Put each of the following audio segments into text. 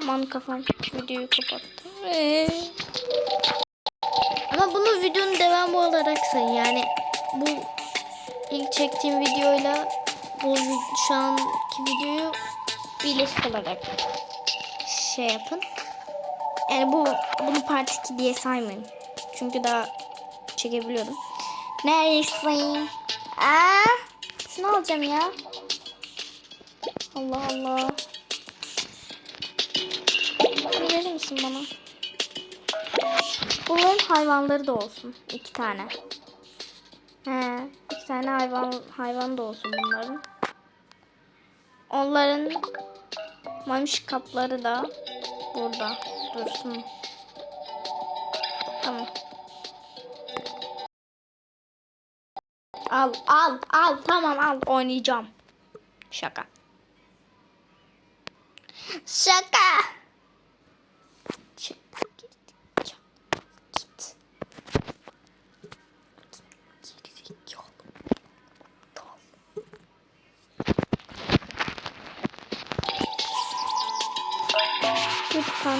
Man kafam videoyu kapattı. Ve... Ama bunu videonun devamı olarak sayın. Yani bu ilk çektiğim videoyla bu şu anki videoyu birleşik olarak şey yapın. Yani bu bunu part 2 diye saymayın. Çünkü daha çekebiliyorum. Neredesin? Aa, şunu alacağım ya. Allah Allah. Misin bana? Bunların hayvanları da olsun. iki tane. He, iki tane hayvan hayvan da olsun bunların. Onların mamiş kapları da burada dursun. Tamam. Al al al tamam al oynayacağım. Şaka. Şaka. Çık git. Git. Git. Gerizekalı. Tamam. Lütfen.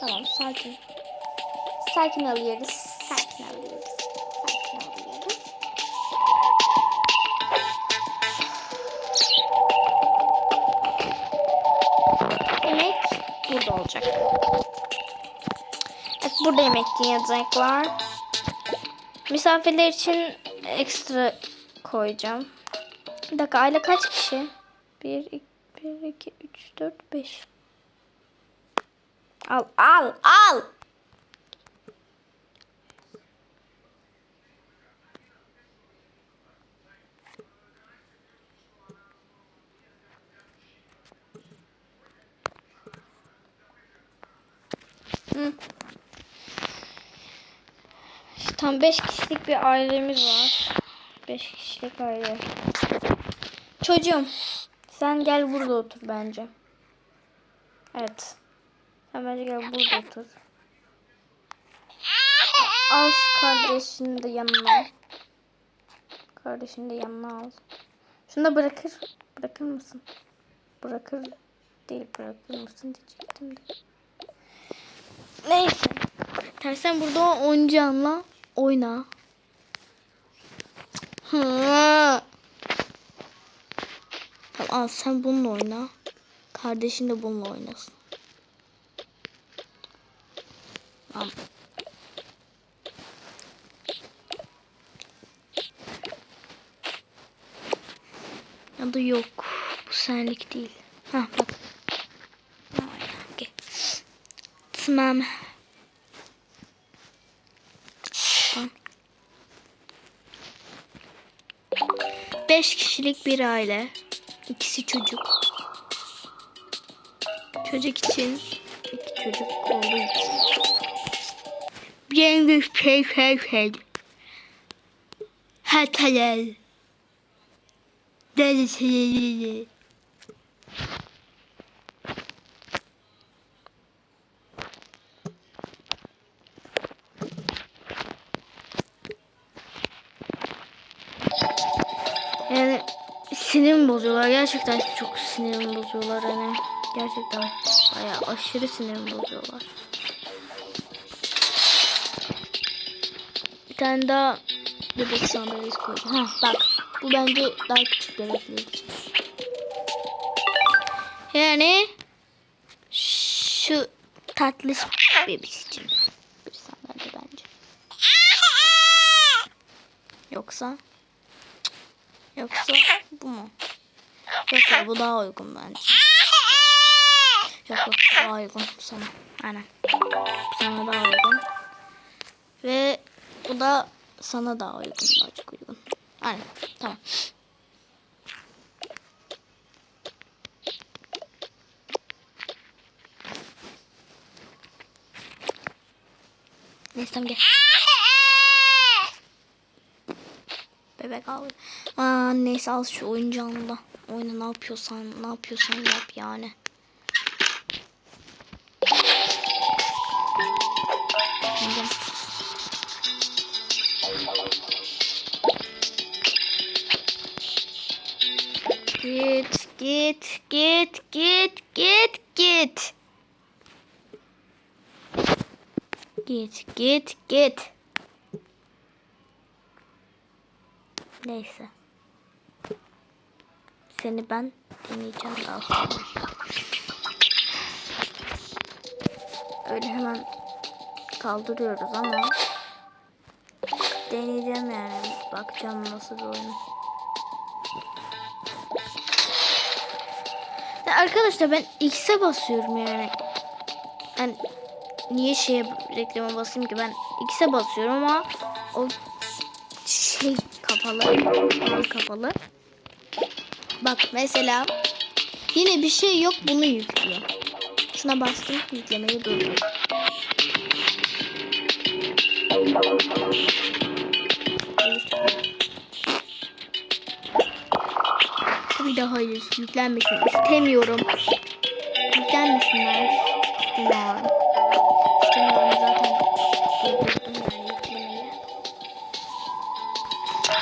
Tamam sakin. Sakin alıyoruz. Burada yemek yiyecekler. Misafirler için ekstra koyacağım. Bir dakika aile kaç kişi? 1, 2, 1, 2, 3, 4, 5. Al al al. Hı. Tam 5 kişilik bir ailemiz var. 5 kişilik aile. Çocuğum sen gel burada otur bence. Evet. Sen bence gel burada otur. Al şu kardeşini de yanına al. Kardeşini de yanına al. Şunu da bırakır. Bırakır mısın? Bırakır değil bırakır mısın diyecektim de. Neyse. Tamam sen burada oyuncağınla oyna. Hı. Tamam sen bununla oyna. Kardeşin de bununla oynasın. Tamam. Ya da yok. Bu senlik değil. Ha bak. Tamam. Beş kişilik bir aile. İkisi çocuk. Çocuk için iki çocuk olduğu için. Bir şey şey şey. Hatalar. Dersi. Bozuyorlar. Gerçekten çok sinirimi bozuyorlar. Yani gerçekten bayağı aşırı sinirimi bozuyorlar. Bir tane daha bebek sandalyesi koydum. Ha bak bu bence daha küçük bebekler. Yani şu tatlış bebek için bir sandalye bence. Yoksa Yoksa bu mu? Yok ya bu daha uygun bence. Yok yok daha uygun sana. Aynen. Sana daha uygun. Ve bu da sana daha uygun. Daha çok uygun. Aynen. Tamam. Neyse tamam gel. Bebek al. Aa, neyse al şu oyuncağını da. Oyna ne yapıyorsan ne yapıyorsan yap yani. Git git git git git git. Git git git. Neyse. Seni ben deneyeceğim daha sonra. Öyle hemen kaldırıyoruz ama deneyeceğim yani. Bakacağım nasıl bir oyun. Ya arkadaşlar ben X'e basıyorum yani. Ben niye şeye reklama basayım ki ben X'e basıyorum ama o şey kapalı. Kapalı. Bak mesela yine bir şey yok bunu yüklüyor. Şuna bastım yüklemeyi durdur. Bir daha hayır yüklenmesin istemiyorum. Yüklenmesinler. İstemiyorum. İstemiyorum zaten. Durdurdum yani yüklemeyi.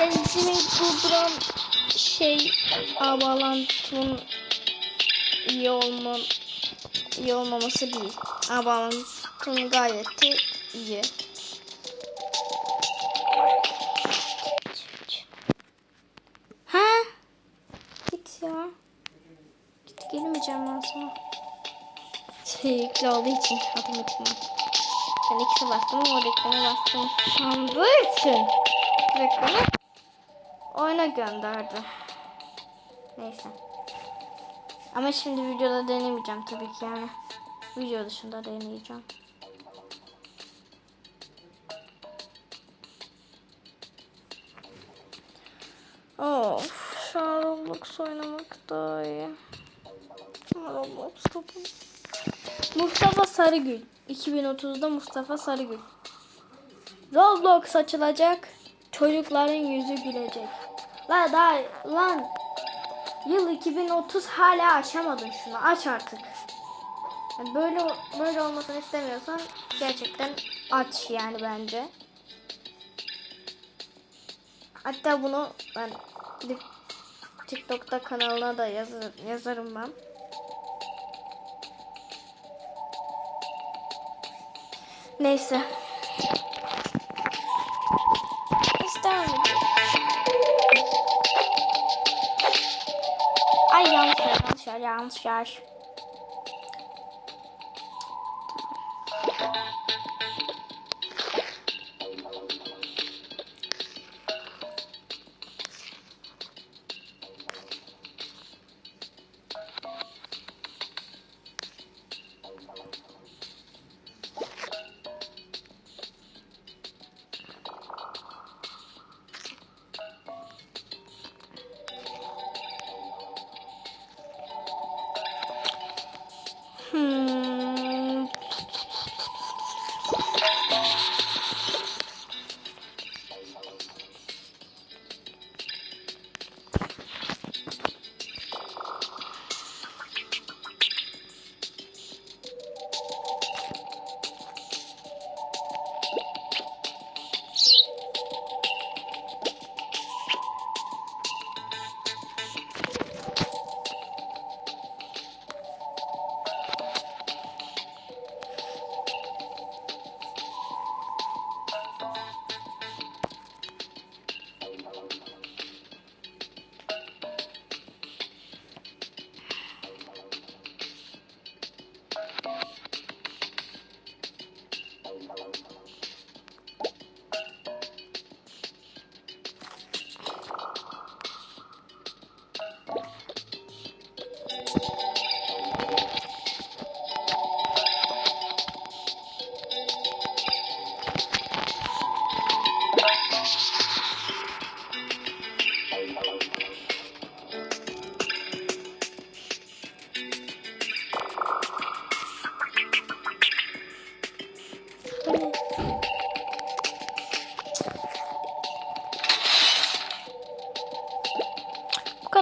Ben yüklemeyi durduran şey ağ bağlantının iyi olma iyi olmaması değil. Ağ bağlantının gayet iyi. Ha? Git ya. Git gelmeyeceğim ben sana. Şey yüklü olduğu için otomatikman. Ben ikisi bastım ama reklamı bastım sandığı için. Reklamı oyuna gönderdi. Neyse. Ama şimdi videoda denemeyeceğim tabii ki yani. Video dışında deneyeceğim. Of, şu an Roblox oynamak daha iyi. Roblox kapı. Mustafa Sarıgül. 2030'da Mustafa Sarıgül. Roblox açılacak. Çocukların yüzü gülecek. La daha lan yıl 2030 hala aşamadın şunu. Aç artık. Yani böyle böyle olmasını istemiyorsan gerçekten aç yani bence. Hatta bunu ben gidip TikTok'ta kanalına da yazar, yazarım ben. Neyse. Ay yanlış yer, yanlış yanlış.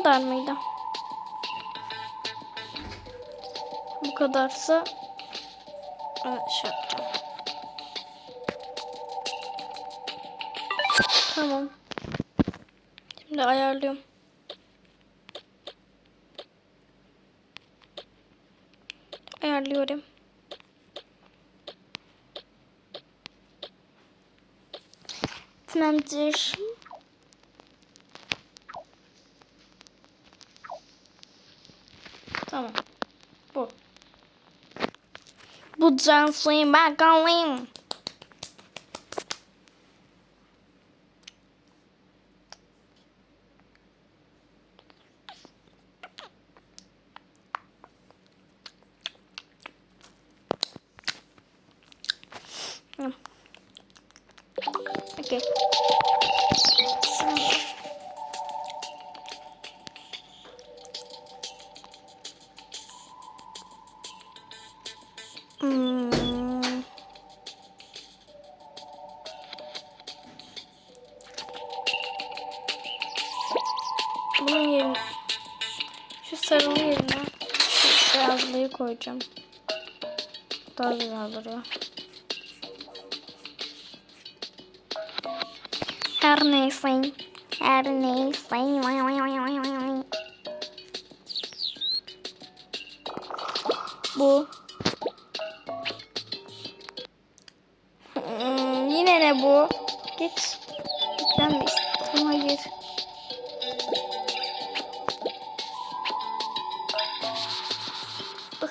Kadar mıydı? Bu kadarsa evet, şey yapacağım. Tamam. Şimdi ayarlıyorum. ayarlıyorum. Tamamdır. Tamam. Bu. Bu Johnson'ı ben kalayım. Hı. Hmm. Bunun yerine şu sarılı yerine şu beyazlıyı koyacağım. Daha güzel duruyor. Her neyse. Her neyse. Vay vay vay vay vay vay. Bu. Ne bu? Git. Dur.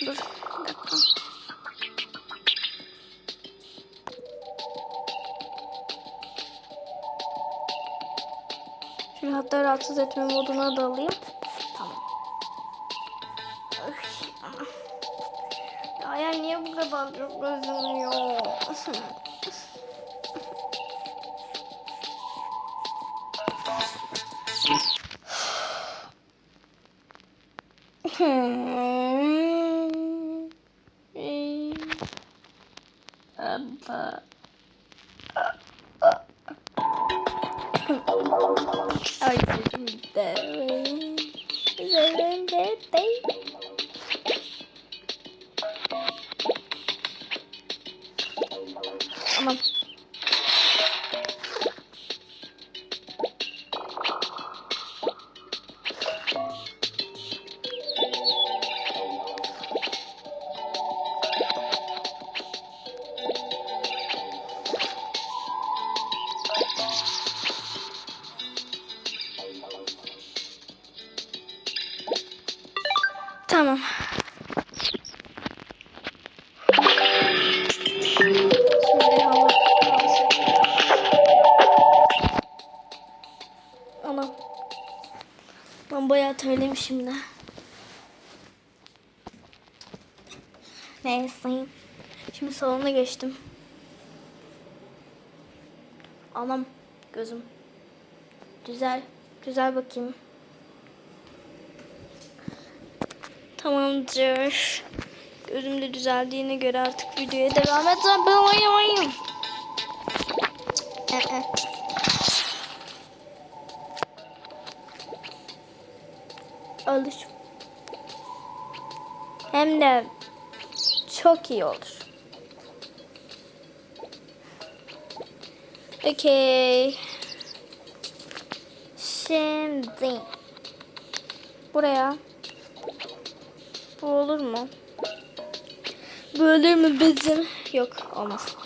Bir dakika. Şimdi hatta rahatsız etme moduna da alayım. Ya niye bu kadar çok de. Neyse. Şimdi salona geçtim. Anam gözüm. Güzel. Güzel bakayım. Tamamdır. Gözüm de düzeldiğine göre artık videoya devam edebilirim. Ee, Olur. Hem de çok iyi olur. Okey. Şimdi buraya bu olur mu? Olur mu bizim? Yok olmaz.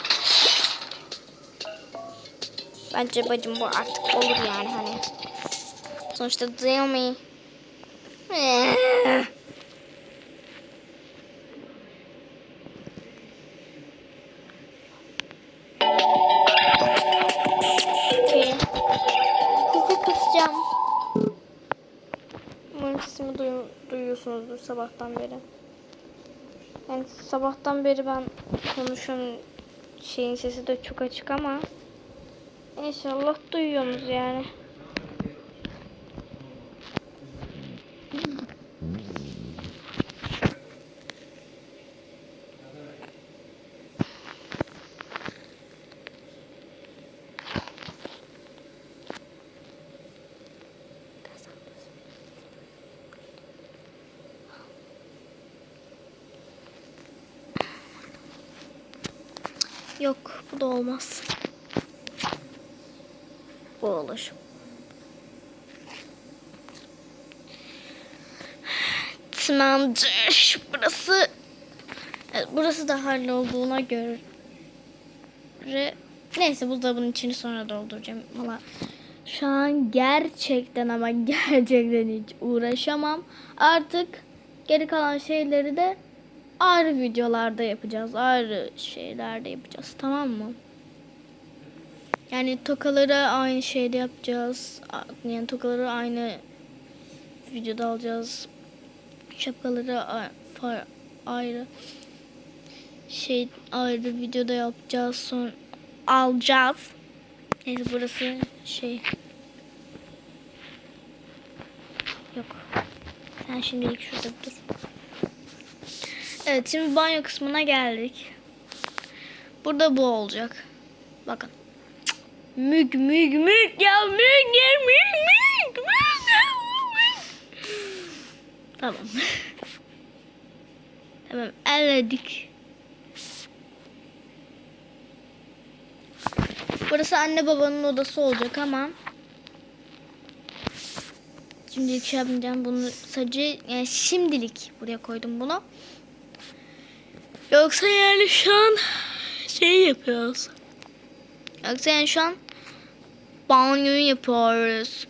Bence bacım bu artık olur yani hani. Sonuçta değil mi? Sesimi duyu- duyuyorsunuzdur sabahtan beri. Yani sabahtan beri ben konuşan şeyin sesi de çok açık ama inşallah duyuyorsunuz yani. da olmaz. Bu olur. Tamamdır. Burası evet, burası da hallolduğuna göre neyse buzdolabının içini sonra dolduracağım ama şu an gerçekten ama gerçekten hiç uğraşamam. Artık geri kalan şeyleri de ayrı videolarda yapacağız. Ayrı şeylerde yapacağız. Tamam mı? Yani tokaları aynı şeyde yapacağız. Yani tokaları aynı videoda alacağız. Şapkaları ayrı şey ayrı videoda yapacağız. Sonra alacağız. Neyse burası şey yok. Sen şimdilik şurada dur. Evet şimdi banyo kısmına geldik. Burada bu olacak. Bakın. Cık. Mük mük mük ya mük ya mük mük mük ya, mük. Tamam. tamam elledik. Burası anne babanın odası olacak ama şimdilik şey yapmayacağım. Bunu sadece yani şimdilik buraya koydum bunu. Yoksa yani şu an şey yapıyoruz. Yoksa yani şu an banyoyu yapıyoruz.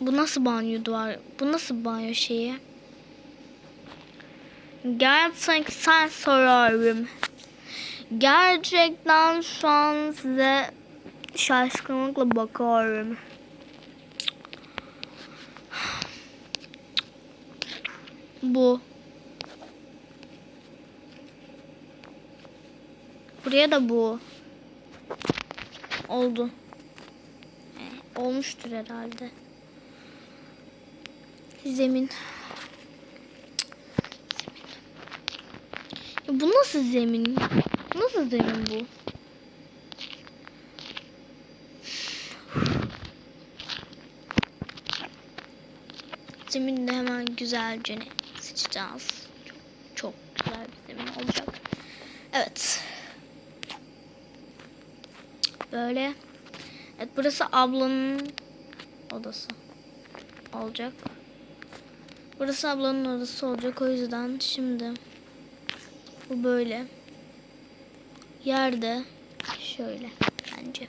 Bu nasıl banyo duvar? Bu nasıl banyo şeyi? Gerçekten sorarım. Gerçekten şu an size şaşkınlıkla bakıyorum. Bu. Buraya da bu. Oldu. Eh, Olmuştur herhalde. Zemin. Ya bu nasıl zemin? Nasıl zemin bu? Zemini de hemen güzelce seçeceğiz. Çok, çok güzel bir zemin olacak. Evet. Böyle. Evet burası ablanın odası olacak. Burası ablanın odası olacak. O yüzden şimdi bu böyle. Yerde şöyle bence.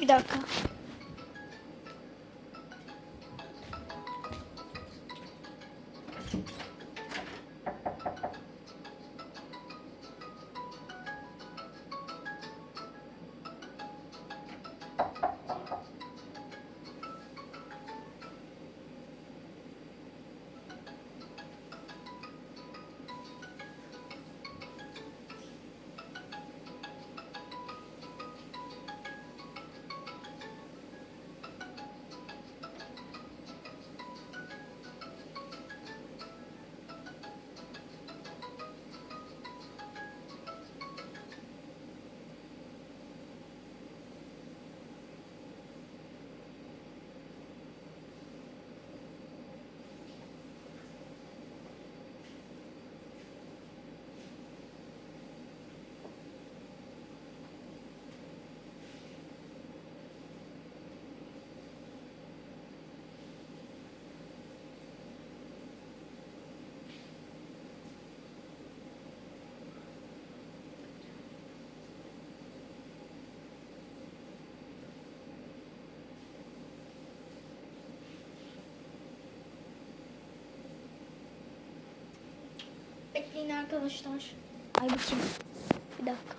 Bir dakika. Bekleyin arkadaşlar. Ay bakayım. Bir dakika.